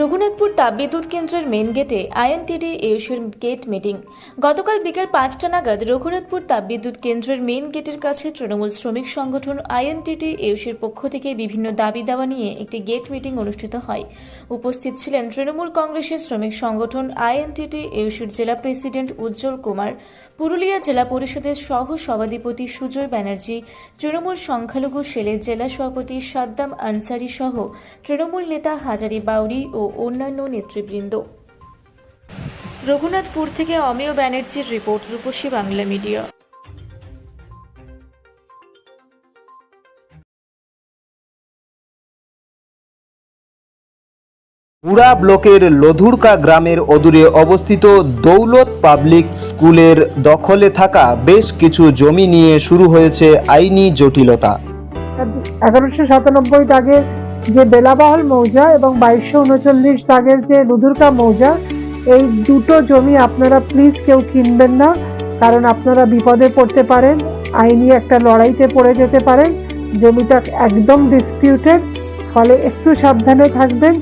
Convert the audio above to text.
রঘুনাথপুর তাপবিদ্যুৎ কেন্দ্রের মেন গেটে আইএনটিডি এউসির গেট মিটিং গতকাল বিকেল পাঁচটা নাগাদ রঘুনাথপুর তাপবিদ্যুৎ কেন্দ্রের মেন গেটের কাছে তৃণমূল শ্রমিক সংগঠন আইএনটিডি এউসির পক্ষ থেকে বিভিন্ন দাবি দাওয়া নিয়ে একটি গেট মিটিং অনুষ্ঠিত হয়। উপস্থিত ছিলেন তৃণমূল কংগ্রেসের শ্রমিক সংগঠন আইএনটিডি এউসির জেলা প্রেসিডেন্ট উজ্জ্বল কুমার, পুরুলিয়া জেলা পরিষদের সহ সভাধিপতি সুজয় ব্যানার্জি, তৃণমূল সংখ্যালঘু সেলের জেলা সভাপতি সাদ্দাম আনসারি সহ তৃণমূল নেতা হাজারি বাউরি ও অন্যান্য নেতৃবৃন্দ। রঘুনাথপুর থেকে অমিয় ব্যানার্জির রিপোর্ট রূপসী বাংলা মিডিয়া। মুড়া ব্লকের লধুরকা গ্রামের অদূরে অবস্থিত দৌলত পাবলিক স্কুলের দখলে থাকা বেশ কিছু জমি নিয়ে শুরু হয়েছে আইনি জটিলতা। এগারোশো সাতানব্বই দাগের যে বেলাবাহল মৌজা এবং বাইশশো উনচল্লিশ দাগের যে লুধুরকা মৌজা, এই দুটো জমি আপনারা প্লিজ কেউ কিনবেন না, কারণ আপনারা বিপদে পড়তে পারেন, আইনি একটা লড়াইতে পড়ে যেতে পারেন, জমিটা একদম ডিসপিউটেড ফলে একটু সাবধানে থাকবেন।